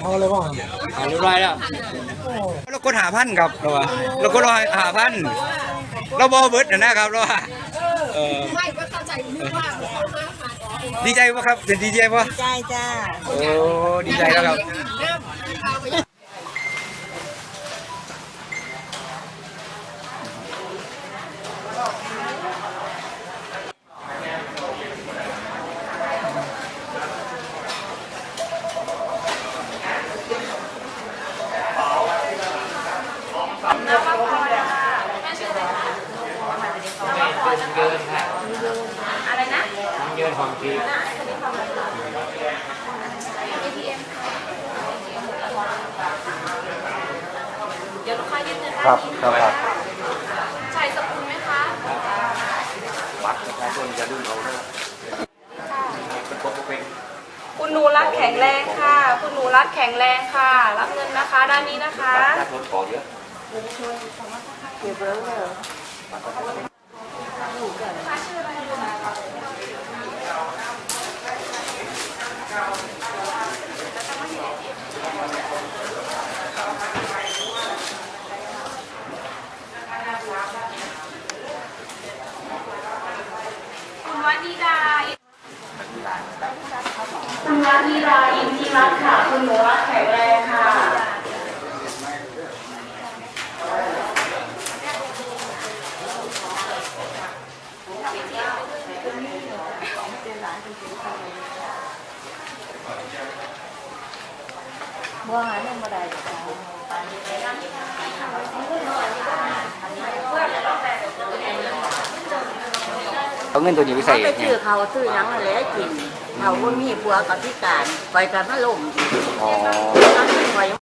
เอาอะไรบ้างอ่าเรียบร้อยแล้วเรากดหาพันครับเราว่าเรากดหาพันเราบอเบิร์ดนะนะครับเราว่าเออไม่ก็เข้าใจนึกว่าเขาห้าพันอ๋อดีใจปะครับเป็นดีใจปะใจจ้าโอ้ดีใจแล้วครับ น้อเยินค่ะอะไรนะมันเยินของพีอยวลูกค้ายืนเงินครับครับครับใช้สกุลไหมคะบัตประชาชนจะรุ่นเอาเลยคุณหนูรัดแข็งแรงค่ะ คุณหนูรัดแข็งแรงค่ะ รับเงินนะคะด้านนี้นะคะรถขอเยอะเบไว้ คุณวันิดาคุณวันิดาอินทิรัตน์ค่ะ คุณหนูรักแข็งแรงค่ะ บัวหาเรื่องบ่ได้เอาเงินตัวนี้ไปใส่ไปซื้อเขาซื้อหยังนั่นแหละกินเขาบ่มีผัวกับพิการไปกันมาล่มอ๋อ